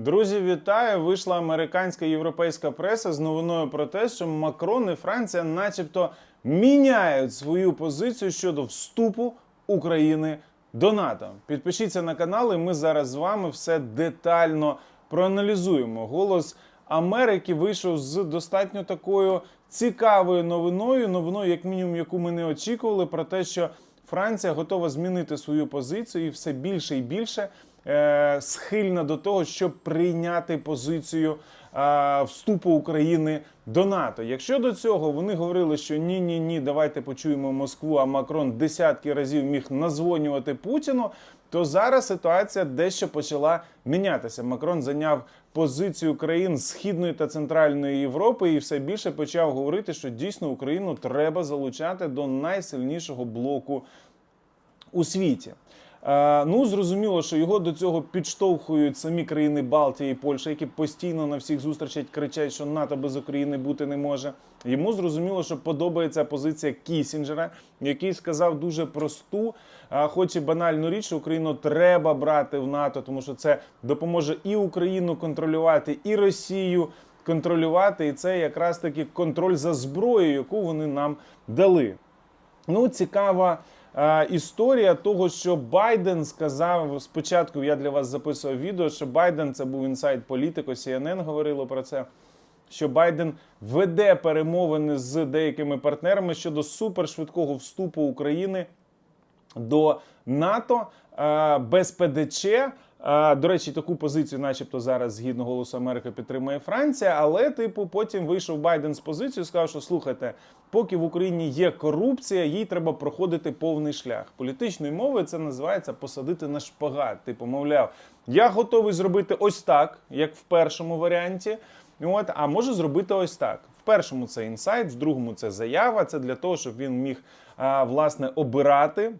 Друзі, вітаю! Вийшла американська європейська преса з новиною про те, що Макрон і Франція, начебто, міняють свою позицію щодо вступу України до НАТО. Підпишіться на канал, і ми зараз з вами все детально проаналізуємо. Голос Америки вийшов з достатньо такою цікавою новиною. Новиною, як мінімум, яку ми не очікували, про те, що Франція готова змінити свою позицію і все більше і більше схильна до того, щоб прийняти позицію е, вступу України до НАТО. Якщо до цього вони говорили, що ні, ні, ні, давайте почуємо Москву, а Макрон десятки разів міг назвонювати Путіну. То зараз ситуація дещо почала мінятися. Макрон зайняв позицію країн Східної та Центральної Європи і все більше почав говорити, що дійсно Україну треба залучати до найсильнішого блоку у світі. Е, ну, зрозуміло, що його до цього підштовхують самі країни Балтії і Польща, які постійно на всіх зустрічах кричать, що НАТО без України бути не може. Йому зрозуміло, що подобається позиція Кісінджера, який сказав дуже просту, хоч і банальну річ, що Україну треба брати в НАТО, тому що це допоможе і Україну контролювати, і Росію контролювати. І це якраз таки контроль за зброєю, яку вони нам дали. Ну, цікава історія того, що Байден сказав спочатку. Я для вас записував відео, що Байден це був інсайд політико, CNN говорило про це. Що Байден веде перемовини з деякими партнерами щодо супершвидкого вступу України до НАТО е, без ПДЧ. До речі, таку позицію, начебто, зараз згідно голосу Америки, підтримує Франція. Але, типу, потім вийшов Байден з позицією, сказав, що слухайте, поки в Україні є корупція, їй треба проходити повний шлях. Політичною мовою це називається посадити на шпагат. Типу, мовляв, я готовий зробити ось так, як в першому варіанті. От, а можу зробити ось так. В першому це інсайт, в другому це заява. Це для того, щоб він міг а, власне обирати.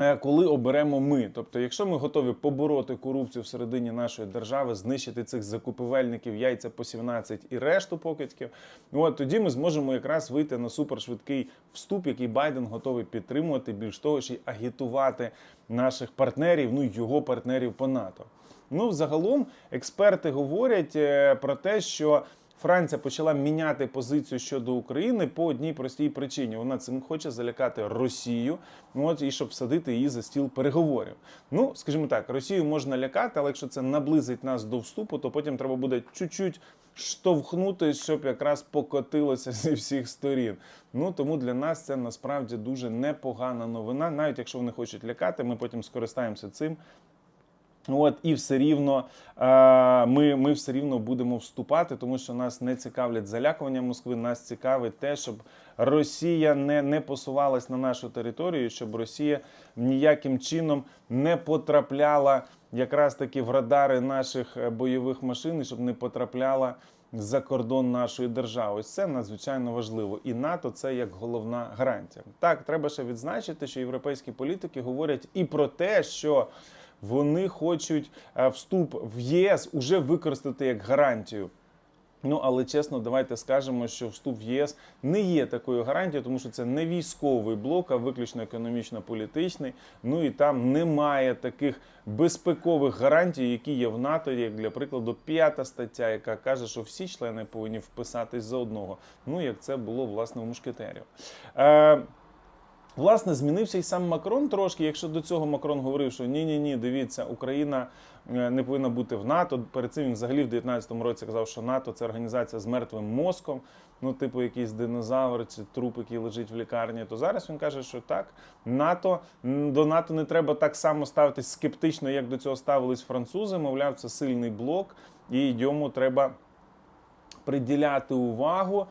Е, Коли оберемо ми, тобто, якщо ми готові побороти корупцію всередині нашої держави, знищити цих закупівельників, яйця по 17 і решту покидьків, от тоді ми зможемо якраз вийти на супершвидкий вступ, який Байден готовий підтримувати, більш того, ще агітувати наших партнерів, ну його партнерів по НАТО. Ну, взагалом, експерти говорять е, про те, що Франція почала міняти позицію щодо України по одній простій причині. Вона цим хоче залякати Росію, ну, от і щоб всадити її за стіл переговорів. Ну, скажімо так, Росію можна лякати, але якщо це наблизить нас до вступу, то потім треба буде чуть-чуть штовхнути, щоб якраз покотилося зі всіх сторін. Ну тому для нас це насправді дуже непогана новина. Навіть якщо вони хочуть лякати, ми потім скористаємося цим. От і все рівно е, ми, ми все рівно будемо вступати, тому що нас не цікавлять залякування Москви. Нас цікавить те, щоб Росія не, не посувалась на нашу територію, щоб Росія ніяким чином не потрапляла якраз таки в радари наших е, бойових машин, щоб не потрапляла за кордон нашої держави. Ось це надзвичайно важливо. І НАТО це як головна гарантія. Так, треба ще відзначити, що європейські політики говорять і про те, що вони хочуть е, вступ в ЄС уже використати як гарантію. Ну, але чесно, давайте скажемо, що вступ в ЄС не є такою гарантією, тому що це не військовий блок, а виключно економічно-політичний. Ну і там немає таких безпекових гарантій, які є в НАТО, як для прикладу, п'ята стаття, яка каже, що всі члени повинні вписатись за одного. Ну як це було власне у мушкетерів. Е, Власне, змінився і сам Макрон трошки. Якщо до цього Макрон говорив, що ні, ні, ні, дивіться, Україна е, не повинна бути в НАТО. Перед цим він взагалі в 19-му році казав, що НАТО це організація з мертвим мозком, ну, типу, якийсь динозавр чи труп, який лежить в лікарні. То зараз він каже, що так, НАТО до НАТО не треба так само ставитись скептично, як до цього ставились французи. Мовляв, це сильний блок, і йому треба приділяти увагу.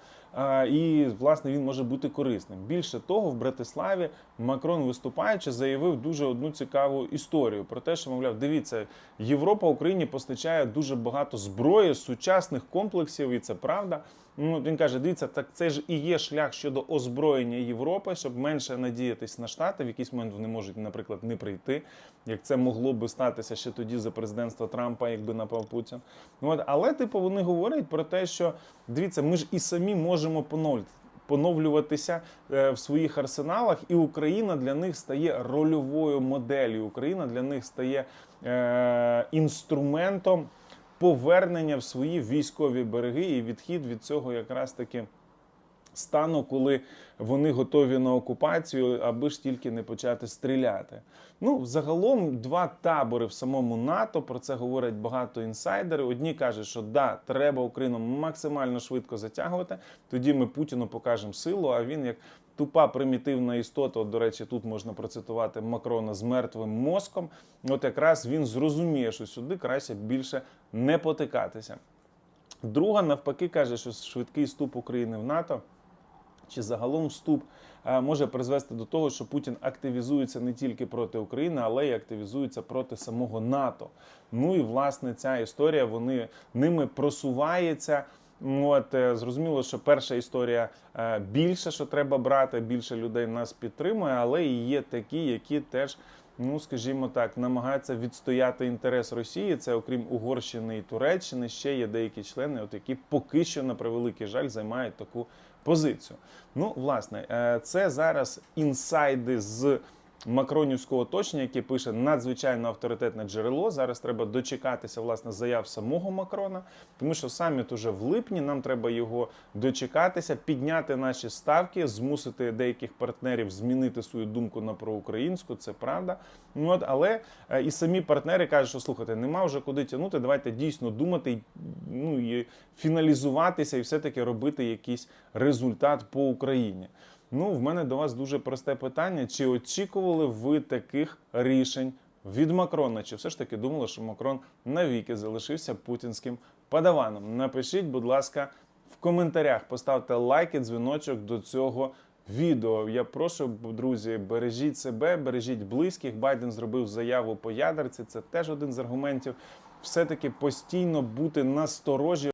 І власне він може бути корисним. Більше того, в Братиславі Макрон, виступаючи, заявив дуже одну цікаву історію про те, що мовляв, дивіться, Європа Україні постачає дуже багато зброї, сучасних комплексів, і це правда. Ну він каже: дивіться, так це ж і є шлях щодо озброєння Європи, щоб менше надіятись на штати. В якийсь момент вони можуть, наприклад, не прийти, як це могло би статися ще тоді за президентства Трампа, якби напав Путін. Ну, От, але типу вони говорять про те, що дивіться, ми ж і самі можемо. Поновлюватися е, в своїх арсеналах, і Україна для них стає рольовою моделлю. Україна для них стає е, інструментом повернення в свої військові береги і відхід від цього якраз таки стану, коли вони готові на окупацію, аби ж тільки не почати стріляти. Ну, загалом, два табори в самому НАТО. Про це говорять багато інсайдерів. Одні кажуть, що да, треба Україну максимально швидко затягувати. Тоді ми Путіну покажемо силу. А він як тупа примітивна істота. От, до речі, тут можна процитувати Макрона з мертвим мозком. От якраз він зрозуміє, що сюди краще більше не потикатися. Друга навпаки каже, що швидкий вступ України в НАТО чи загалом вступ е, може призвести до того, що Путін активізується не тільки проти України, але й активізується проти самого НАТО. Ну і власне ця історія вони ними просувається. Ну, От е, зрозуміло, що перша історія е, більше, що треба брати, більше людей нас підтримує, але і є такі, які теж. Ну, скажімо так, намагаються відстояти інтерес Росії. Це окрім Угорщини і Туреччини, ще є деякі члени, от які поки що на превеликий жаль займають таку позицію. Ну, власне, е, це зараз інсайди з Макронівського оточення, яке пише надзвичайно авторитетне джерело. Зараз треба дочекатися власне заяв самого Макрона, тому що саміт уже в липні. Нам треба його дочекатися, підняти наші ставки, змусити деяких партнерів змінити свою думку на проукраїнську. Це правда. Ну, От, але е, і самі партнери кажуть, що слухайте, нема вже куди тягнути. Давайте дійсно думати, ну і фіналізуватися, і все-таки робити якийсь результат по Україні. Ну, в мене до вас дуже просте питання: чи очікували ви таких рішень від Макрона? Чи все ж таки думали, що Макрон навіки залишився путінським падаваном? Напишіть, будь ласка, в коментарях, поставте лайк і дзвіночок до цього відео. Я прошу, друзі, бережіть себе, бережіть близьких. Байден зробив заяву по ядерці. Це теж один з аргументів. Все-таки постійно бути насторожі.